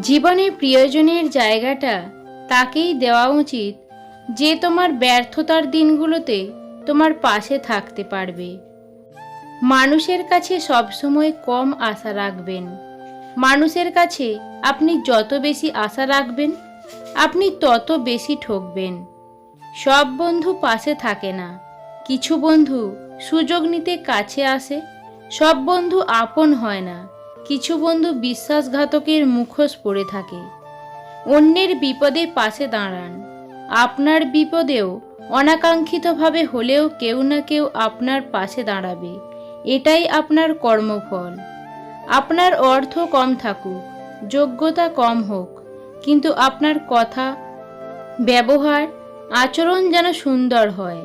জীবনে প্রিয়জনের জায়গাটা তাকেই দেওয়া উচিত যে তোমার ব্যর্থতার দিনগুলোতে তোমার পাশে থাকতে পারবে। মানুষের কাছে সবসময় কম আশা রাখবেন। মানুষের কাছে আপনি যত বেশি আশা রাখবেন, আপনি তত বেশি ঠকবেন। সব বন্ধু পাশে থাকে না। কিছু বন্ধু সুযোগ নিতে কাছে আসে, সব বন্ধু আপন হয় না। কিছু বন্ধু বিশ্বাসঘাতকের মুখোশ পড়ে থাকে। অন্যের বিপদে পাশে দাঁড়ান। আপনার বিপদেও অনাকাঙ্ক্ষিতভাবে হলেও কেউ না কেউ আপনার পাশে দাঁড়াবে। এটাই আপনার কর্মফল। আপনার অর্থ কম থাকুক, যোগ্যতা কম হোক, কিন্তু আপনার কথা, ব্যবহার, আচরণ যেন সুন্দর হয়।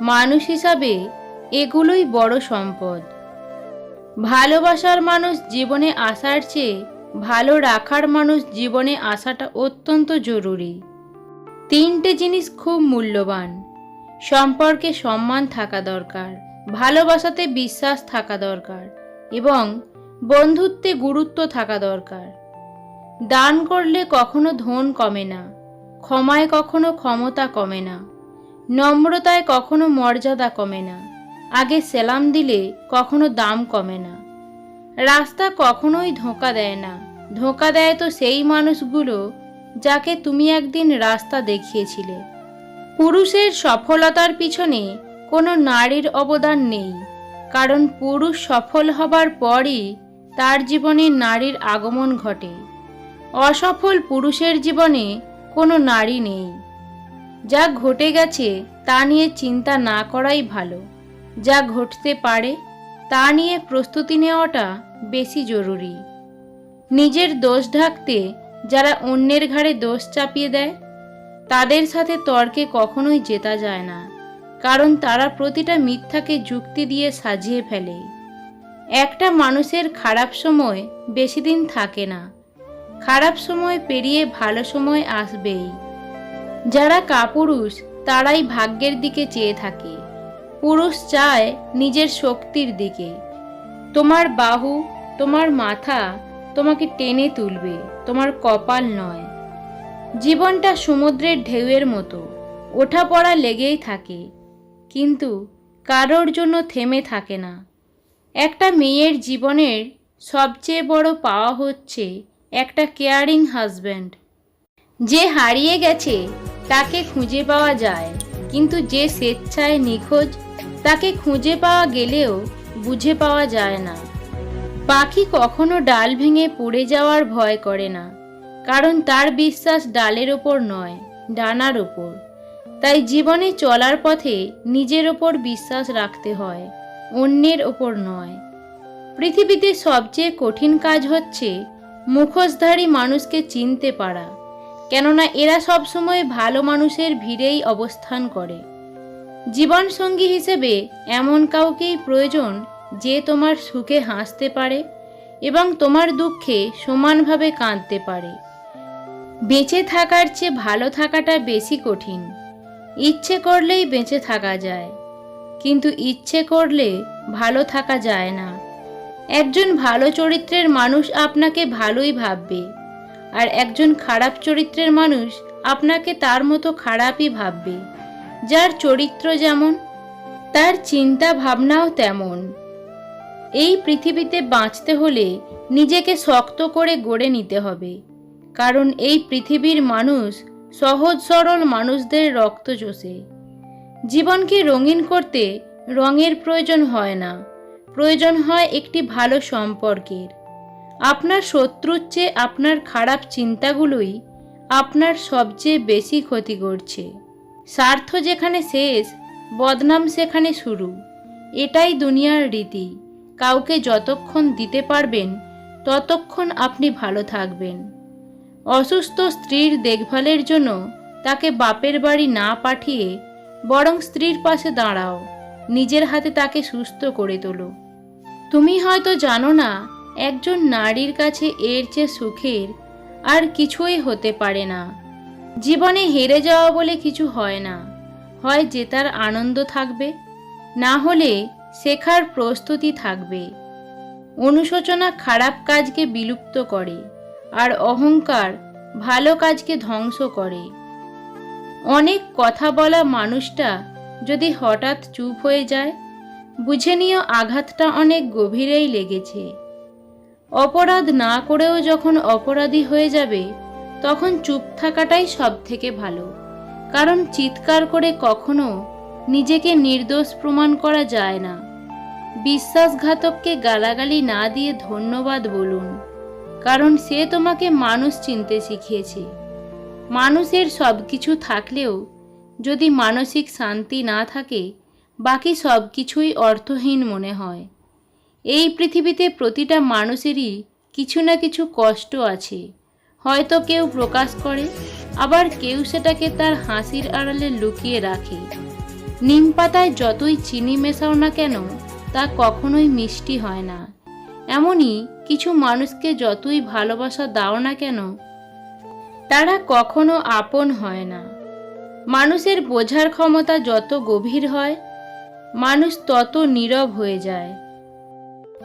মানুষ হিসাবে এগুলোই বড় সম্পদ। ভালোবাসার মানুষ জীবনে আসার চেয়ে ভালো রাখার মানুষ জীবনে আসাটা অত্যন্ত জরুরি। তিনটে জিনিস খুব মূল্যবান। সম্পর্কে সম্মান থাকা দরকার, ভালোবাসাতে বিশ্বাস থাকা দরকার এবং বন্ধুত্বে গুরুত্ব থাকা দরকার। দান করলে কখনো ধন কমে না, ক্ষমায় কখনো ক্ষমতা কমে না, নম্রতায় কখনো মর্যাদা কমে না। আগে সেলাম দিলে কখনো দাম কমে না। রাস্তা কখনোই ধোঁকা দেয় না। ধোঁকা দেয় তো সেই মানুষগুলো যাকে তুমি একদিন রাস্তা দেখিয়েছিলে। পুরুষের সফলতার পিছনে কোনো নারীর অবদান নেই। কারণ পুরুষ সফল হবার পরই তার জীবনে নারীর আগমন ঘটে। অসফল পুরুষের জীবনে কোনো নারী নেই। যা ঘটে গেছে তা নিয়ে চিন্তা না করাই ভালো। যা ঘটতে পারে তা নিয়ে প্রস্তুতি নেওয়াটা বেশি জরুরি। নিজের দোষ ঢাকতে যারা অন্যের ঘাড়ে দোষ চাপিয়ে দেয়, তাদের সাথে তর্কে কখনোই জেতা যায় না, কারণ তারা প্রতিটা মিথ্যাকে যুক্তি দিয়ে সাজিয়ে ফেলে। একটা মানুষের খারাপ সময় বেশি দিন থাকে না, খারাপ সময় পেরিয়ে ভালো সময় আসবেই। যারা কাপুরুষ, তারাই ভাগ্যের দিকে চেয়ে থাকে। পুরুষ চায় নিজের শক্তির দিকে। তোমার বাহু, তোমার মাথা তোমাকে টেনে তুলবে, তোমার কপাল নয়। জীবনটা সমুদ্রের ঢেউয়ের মতো ওঠা পড়া লেগেই থাকে। কিন্তু কারোর জন্য থেমে থাকে না। একটা মেয়ের জীবনের সবচেয়ে বড় পাওয়া হচ্ছে একটা কেয়ারিং হাজব্যান্ড। যে হারিয়ে গেছে, তাকে খুঁজে পাওয়া যায়, কিন্তু যে স্বেচ্ছায় নিখোঁজ তাকে খুঁজে পাওয়া গেলেও বুঝে পাওয়া যায় না। পাখি কখনো ডাল ভেঙে পড়ে যাওয়ার ভয় করে না, কারণ তার বিশ্বাস ডালের ওপর নয়, ডানার ওপর। তাই জীবনে চলার পথে নিজের ওপর বিশ্বাস রাখতে হয়, অন্যের ওপর নয়। পৃথিবীতে সবচেয়ে কঠিন কাজ হচ্ছে মুখোশধারী মানুষকে চিনতে পারা, কেননা এরা সবসময় ভালো মানুষের ভিড়েই অবস্থান করে। জীবনসঙ্গী হিসেবে এমন কাউকেই প্রয়োজন যে তোমার সুখে হাসতে পারে এবং তোমার দুঃখে সমানভাবে কাঁদতে পারে। বেঁচে থাকার চেয়ে ভালো থাকাটা বেশি কঠিন। ইচ্ছে করলেই বেঁচে থাকা যায়, কিন্তু ইচ্ছে করলে ভালো থাকা যায় না। একজন ভালো চরিত্রের মানুষ আপনাকে ভালোই ভাববে, আর একজন খারাপ চরিত্রের মানুষ আপনাকে তার মতো খারাপই ভাববে। যার চরিত্র যেমন, তার চিন্তা ভাবনাও তেমন। এই পৃথিবীতে বাঁচতে হলে নিজেকে শক্ত করে গড়ে নিতে হবে, কারণ এই পৃথিবীর মানুষ সহজ সরল মানুষদের রক্ত চষে। জীবনকে রঙিন করতে রঙের প্রয়োজন হয় না, প্রয়োজন হয় একটি ভালো সম্পর্কের। আপনার শত্রুর চেয়ে আপনার খারাপ চিন্তাগুলোই আপনার সবচেয়ে বেশি ক্ষতি করছে। স্বার্থ যেখানে শেষ, বদনাম সেখানে শুরু। এটাই দুনিয়ার রীতি। কাউকে যতক্ষণ দিতে পারবেন, ততক্ষণ আপনি ভালো থাকবেন। অসুস্থ স্ত্রীর দেখভালের জন্য তাকে বাপের বাড়ি না পাঠিয়ে বরং স্ত্রীর পাশে দাঁড়াও, নিজের হাতে তাকে সুস্থ করে তোলো। তুমি হয়তো জানো না, একজন নারীর কাছে এর চেয়ে সুখের আর কিছুই হতে পারে না। জীবনে হেরে যাওয়া বলে কিছু হয় না। হয় জেতার আনন্দ থাকবে, না হলে শেখার প্রস্তুতি থাকবে। অনুশোচনা খারাপ কাজকে বিলুপ্ত করে, আর অহংকার ভালো কাজকে ধ্বংস করে। অনেক কথা বলা মানুষটা যদি হঠাৎ চুপ হয়ে যায়, বুঝে নিও আঘাতটা অনেক গভীরেই লেগেছে। অপরাধ না করেও যখন অপরাধী হয়ে যাবে তখন চুপ থাকাটাই সব থেকে ভালো। কারণ চিৎকার করে কখনো নিজেকে নির্দোষ প্রমাণ করা যায় না। বিশ্বাসঘাতককে গালাগালি না দিয়ে ধন্যবাদ বলুন, কারণ সে তোমাকে মানুষ চিনতে শিখিয়েছে। মানুষের সব কিছু থাকলেও যদি মানসিক শান্তি না থাকে, বাকি সব কিছুই অর্থহীন মনে হয়। এই পৃথিবীতে প্রতিটা মানুষেরই কিছু না কিছু কষ্ট আছে। হয়তো কেউ প্রকাশ করে, আবার কেউ সেটাকে তার হাসির আড়ালে লুকিয়ে রাখে। নিম পাতায় যতই চিনি মেশাও না কেন, তা কখনোই মিষ্টি হয় না। এমনই কিছু মানুষকে যতই ভালোবাসা দাও না কেন, তারা কখনো আপন হয় না। মানুষের বোঝার ক্ষমতা যত গভীর হয়, মানুষ তত নীরব হয়ে যায়।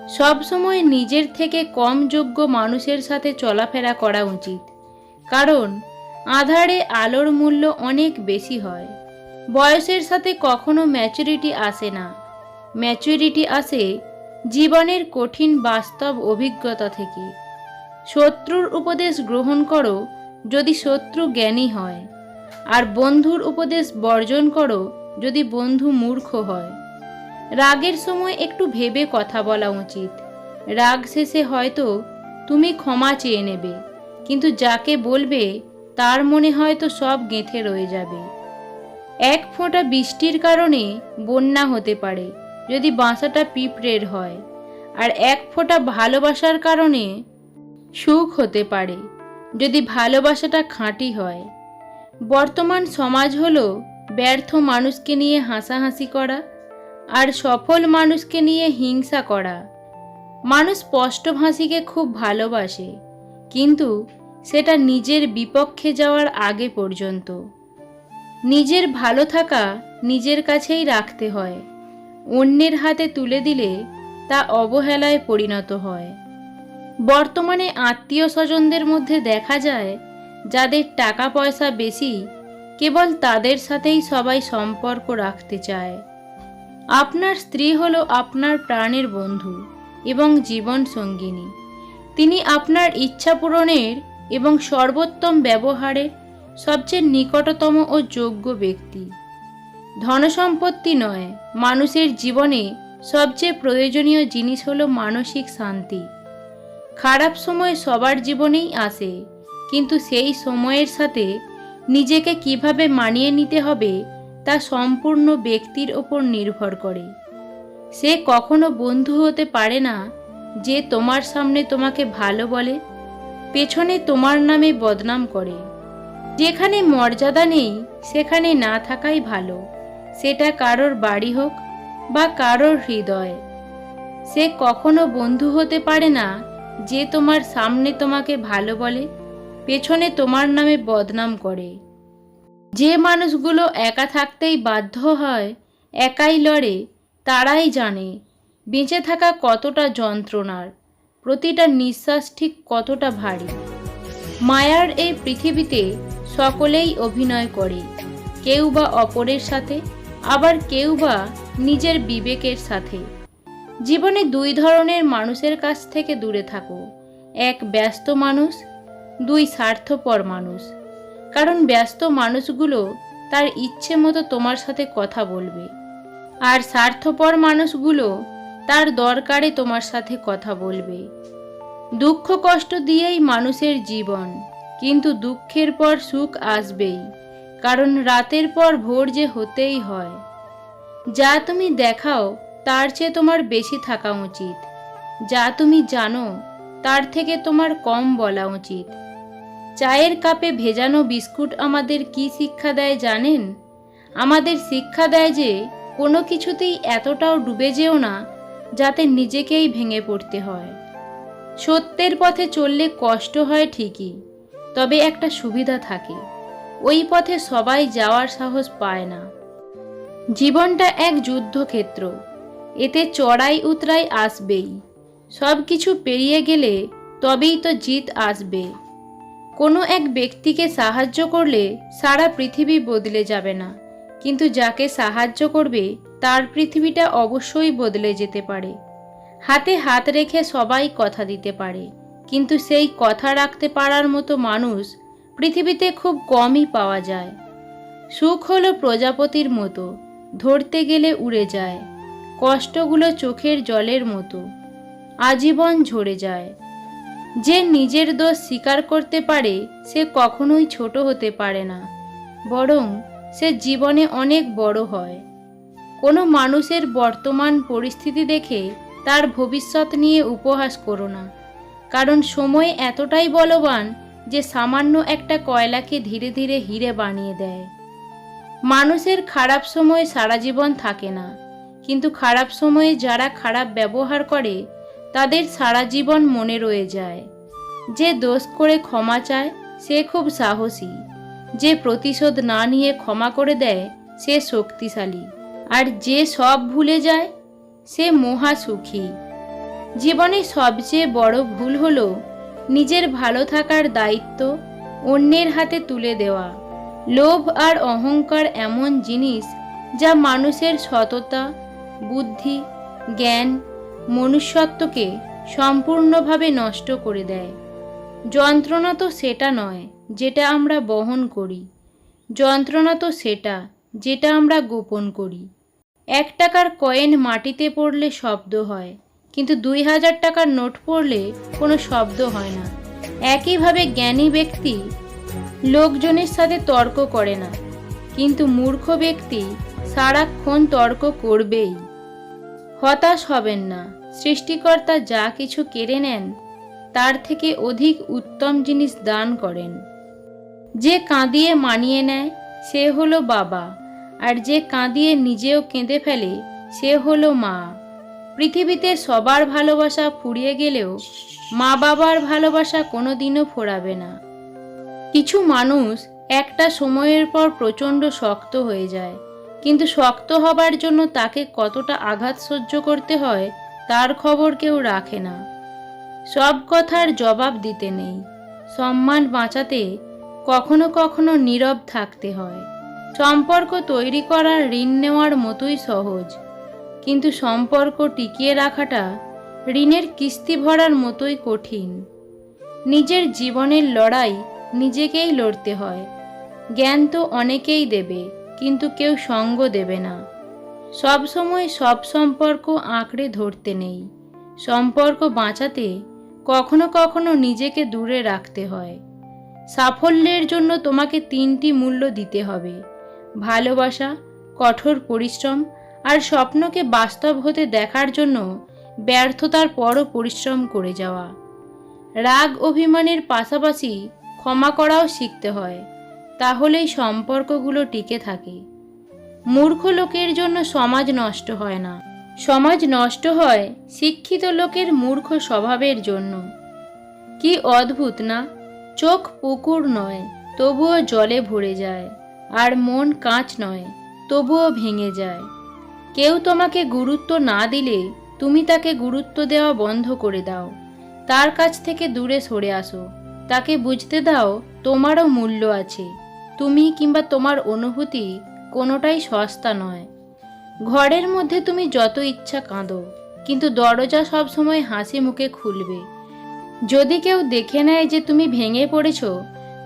সবসময় নিজের থেকে কম যোগ্য মানুষের সাথে চলাফেরা করা উচিত। কারণ, আধারে আলোর মূল্য অনেক বেশি হয়। বয়সের সাথে কখনো ম্যাচুরিটি আসে না। ম্যাচুরিটি আসে জীবনের কঠিন বাস্তব অভিজ্ঞতা থেকে। শত্রুর উপদেশ গ্রহণ করো যদি শত্রু জ্ঞানী হয়। আর বন্ধুর উপদেশ বর্জন করো যদি বন্ধু মূর্খ হয়। রাগের সময় একটু ভেবে কথা বলা উচিত। রাগ শেষে হয়তো তুমি ক্ষমা চেয়ে নেবে, কিন্তু যাকে বলবে তার মনে হয়তো সব গেঁথে রয়ে যাবে। এক ফোঁটা বৃষ্টির কারণে বন্যা হতে পারে, যদি বাসাটা পিঁপড়ের হয়, আর এক ফোঁটা ভালোবাসার কারণে সুখ হতে পারে, যদি ভালোবাসাটা খাঁটি হয়। বর্তমান সমাজ হলো ব্যর্থ মানুষকে নিয়ে হাসাহাসি করা আর সফল মানুষকে নিয়ে হিংসা করা। মানুষ স্পষ্টভাষীকে খুব ভালোবাসে, কিন্তু সেটা নিজের বিপক্ষে যাওয়ার আগে পর্যন্ত। নিজের ভালো থাকা নিজের কাছেই রাখতে হয়, অন্যের হাতে তুলে দিলে তা অবহেলায় পরিণত হয়। বর্তমানে আত্মীয় স্বজনদের মধ্যে দেখা যায়, যাদের টাকা পয়সা বেশি, কেবল তাদের সাথেই সবাই সম্পর্ক রাখতে চায়। আপনার স্ত্রী হল আপনার প্রাণের বন্ধু এবং জীবন সঙ্গিনী। তিনি আপনার ইচ্ছা পূরণের এবং সর্বোত্তম ব্যবহারের সবচেয়ে নিকটতম ও যোগ্য ব্যক্তি। ধনসম্পত্তি নয়, মানুষের জীবনে সবচেয়ে প্রয়োজনীয় জিনিস হলো মানসিক শান্তি। খারাপ সময় সবার জীবনেই আসে, কিন্তু সেই সময়ের সাথে নিজেকে কীভাবে মানিয়ে নিতে হবে তা সম্পূর্ণ ব্যক্তির ওপর নির্ভর করে। সে কখনো বন্ধু হতে পারে না যে তোমার সামনে তোমাকে ভালো বলে, পেছনে তোমার নামে বদনাম করে। যেখানে মর্যাদা নেই, সেখানে না থাকাই ভালো। সেটা কারোর বাড়ি হোক বা কারোর হৃদয়। সে কখনো বন্ধু হতে পারে না যে তোমার সামনে তোমাকে ভালো বলে, পেছনে তোমার নামে বদনাম করে। যে মানুষগুলো একা থাকতেই বাধ্য হয়, একাই লড়ে, তারাই জানে বেঁচে থাকা কতটা যন্ত্রণার, প্রতিটা নিঃশ্বাস ঠিক কতটা ভারী। মায়ার এই পৃথিবীতে সকলেই অভিনয় করে, কেউ বা অপরের সাথে, আবার কেউ বা নিজের বিবেকের সাথে। জীবনে দুই ধরনের মানুষের কাছ থেকে দূরে থাকো, এক ব্যস্ত মানুষ, দুই স্বার্থপর মানুষ। কারণ ব্যস্ত মানুষগুলো তার ইচ্ছে মতো তোমার সাথে কথা বলবে। আর স্বার্থপর মানুষগুলো তার দরকারে তোমার সাথে কথা বলবে। দুঃখ কষ্ট দিয়েই মানুষের জীবন, কিন্তু দুঃখের পর সুখ আসবেই, কারণ রাতের পর ভোর যে হতেই হয়। যা তুমি দেখাও, তার চেয়ে তোমার বেশি থাকা উচিত। যা তুমি জানো, তার থেকে তোমার কম বলা উচিত। চায়ের কাপে ভেজানো বিস্কুট আমাদের কি শিক্ষা দেয় জানেন? আমাদের শিক্ষা দেয় যে কোনো কিছুতেই এতটাও ডুবে যেও না, যাতে নিজেকেই ভেঙে পড়তে হয়। সত্যের পথে চললে কষ্ট হয় ঠিকই, তবে একটা সুবিধা থাকে, ওই পথে সবাই যাওয়ার সাহস পায় না। জীবনটা এক যুদ্ধক্ষেত্র, এতে চড়াই উতরাই আসবেই সব কিছু পেরিয়ে গেলে তবেই তো জিত আসবে। কোনো এক ব্যক্তিকে সাহায্য করলে সারা পৃথিবী বদলে যাবে না। কিন্তু যাকে সাহায্য করবে, তার পৃথিবীটা অবশ্যই বদলে যেতে পারে। হাতে হাত রেখে সবাই কথা দিতে পারে, কিন্তু সেই কথা রাখতে পারার মতো মানুষ পৃথিবীতে খুব কমই পাওয়া যায়। সুখ হলো প্রজাপতির মতো, ধরতে গেলে উড়ে যায়, কষ্টগুলো চোখের জলের মতো, আজীবন ঝরে যায়। যে নিজের দোষ স্বীকার করতে পারে, সে কখনোই ছোট হতে পারে না। বরং সে জীবনে অনেক বড় হয়। কোনো মানুষের বর্তমান পরিস্থিতি দেখে তার ভবিষ্যৎ নিয়ে উপহাস করো না। কারণ সময় এতটাই বলবান যে সামান্য একটা কয়লাকে ধীরে ধীরে হিরে বানিয়ে দেয়। মানুষের খারাপ সময় সারা জীবন থাকে না। কিন্তু খারাপ সময়ে যারা খারাপ ব্যবহার করে তাদের সারা জীবন মনে রয়ে যায়। যে দোষ করে ক্ষমা চায়, সে খুব সাহসী। যে প্রতিশোধ না নিয়ে ক্ষমা করে দেয়, সে শক্তিশালী। আর যে সব ভুলে যায়, সে মহা সুখী। জীবনে সবচেয়ে বড় ভুল হলো নিজের ভালো থাকার দায়িত্ব অন্যের হাতে তুলে দেওয়া। লোভ আর অহংকার এমন জিনিস যা মানুষের সততা, বুদ্ধি, জ্ঞান মনুষ্যত্বকে সম্পূর্ণভাবে নষ্ট করে দেয়। যন্ত্রণা তো সেটা নয়, যেটা আমরা বহন করি। যন্ত্রণা তো সেটা, যেটা আমরা গোপন করি। এক টাকার কয়েন মাটিতে পড়লে শব্দ হয়, কিন্তু দুই হাজার টাকার নোট পড়লে কোনো শব্দ হয় না। একইভাবে জ্ঞানী ব্যক্তি লোকজনের সাথে তর্ক করে না, কিন্তু মূর্খ ব্যক্তি সারাক্ষণ তর্ক করবেই। হতাশ হবেন না। সৃষ্টিকর্তা যা কিছু কেড়ে নেন, তার থেকে অধিক উত্তম জিনিস দান করেন। যে কাঁদিয়ে মানিয়ে নেয়, সে হলো বাবা, আর যে কাঁদিয়ে নিজেও কেঁদে ফেলে, সে হলো মা। পৃথিবীতে সবার ভালোবাসা ফুরিয়ে গেলেও মা বাবার ভালোবাসা কোনোদিনও ফোরাবে না। কিছু মানুষ একটা সময়ের পর প্রচণ্ড শক্ত হয়ে যায়। কিন্তু শক্ত হবার জন্য তাকে কতটা আঘাত সহ্য করতে হয়, তার খবর কেউ রাখে না। সব কথার জবাব দিতে নেই। সম্মান বাঁচাতে কখনো কখনো নীরব থাকতে হয়। সম্পর্ক তৈরি করার ঋণ নেওয়ার মতোই সহজ। কিন্তু সম্পর্ক টিকিয়ে রাখাটা ঋণের কিস্তি ভরার মতোই কঠিন। নিজের জীবনের লড়াই নিজেকেই লড়তে হয়। জ্ঞান তো অনেকেই দেবে। কিন্তু কেউ সঙ্গ দেবে না। সব সময় সব সম্পর্ক আঁকড়ে ধরতে নেই। সম্পর্ক বাঁচাতে কখনো কখনো নিজেকে দূরে রাখতে হয়। সাফল্যের জন্য তোমাকে তিনটি মূল্য দিতে হবে। ভালোবাসা, কঠোর পরিশ্রম আর স্বপ্নকে বাস্তব হতে দেখার জন্য ব্যর্থতার পরও পরিশ্রম করে যাওয়া। রাগ অভিমানের পাশাপাশি ক্ষমা করাও শিখতে হয়। তাহলেই সম্পর্কগুলো টিকে থাকে। মূর্খ লোকের জন্য সমাজ নষ্ট হয় না। সমাজ নষ্ট হয় শিক্ষিত লোকের মূর্খ স্বভাবের জন্য। কি অদ্ভুত না? চোখ পুকুর নয়, তবুও জলে ভরে যায়, আর মন কাঁচ নয়, তবুও ভেঙে যায়। কেউ তোমাকে গুরুত্ব না দিলে তুমি তাকে গুরুত্ব দেওয়া বন্ধ করে দাও। তার কাছ থেকে দূরে সরে আসো। তাকে বুঝতে দাও তোমারও মূল্য আছে। তুমি কিংবা তোমার অনুভূতি কোনোটাই সস্তা নয়। ঘরের মধ্যে তুমি যত ইচ্ছা কাঁদো, কিন্তু দরজা সবসময় হাসি মুখে খুলবে। যদি কেউ দেখে নেয় যে তুমি ভেঙে পড়েছ,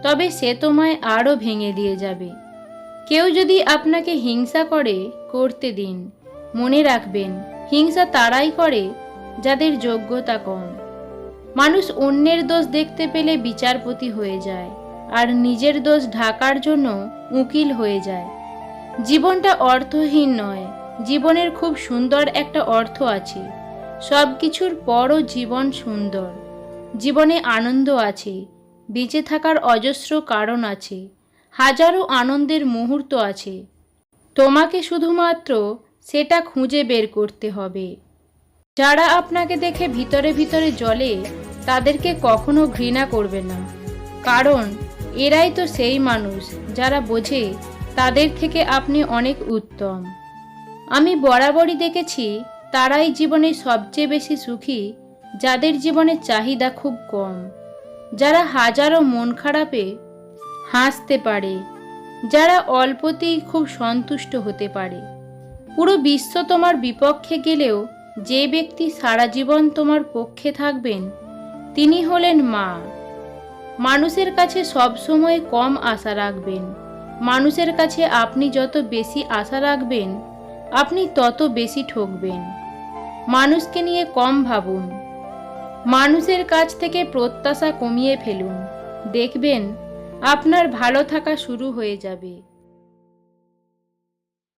তবে সে তোমায় আরও ভেঙে দিয়ে যাবে। কেউ যদি আপনাকে হিংসা করে, করতে দিন। মনে রাখবেন, হিংসা তারাই করে যাদের যোগ্যতা কম। মানুষ অন্যের দোষ দেখতে পেলে বিচারপতি হয়ে যায়। আর নিজের দোষ ঢাকার জন্য উকিল হয়ে যায়। জীবনটা অর্থহীন নয়, জীবনের খুব সুন্দর একটা অর্থ আছে। সব কিছুর পরও জীবন সুন্দর। জীবনে আনন্দ আছে, বেঁচে থাকার অজস্র কারণ আছে, হাজারো আনন্দের মুহূর্ত আছে। তোমাকে শুধুমাত্র সেটা খুঁজে বের করতে হবে। যারা আপনাকে দেখে ভিতরে ভিতরে জ্বলে, তাদেরকে কখনো ঘৃণা করবে না। কারণ এরাই তো সেই মানুষ যারা বোঝে তাদের থেকে আপনি অনেক উত্তম। আমি বরাবরই দেখেছি তারাই জীবনে সবচেয়ে বেশি সুখী, যাদের জীবনে চাহিদা খুব কম। যারা হাজারো মন খারাপে হাসতে পারে, যারা অল্পতেই খুব সন্তুষ্ট হতে পারে। পুরো বিশ্ব তোমার বিপক্ষে গেলেও যে ব্যক্তি সারা জীবন তোমার পক্ষে থাকবেন, তিনি হলেন মা। মানুষের কাছে সবসময় কম আশা রাখবেন। মানুষের কাছে আপনি যত বেশি আশা রাখবেন, আপনি তত বেশি ঠকবেন। মানুষকে নিয়ে কম ভাবুন। মানুষের কাছ থেকে প্রত্যাশা কমিয়ে ফেলুন। দেখবেন, আপনার ভালো থাকা শুরু হয়ে যাবে।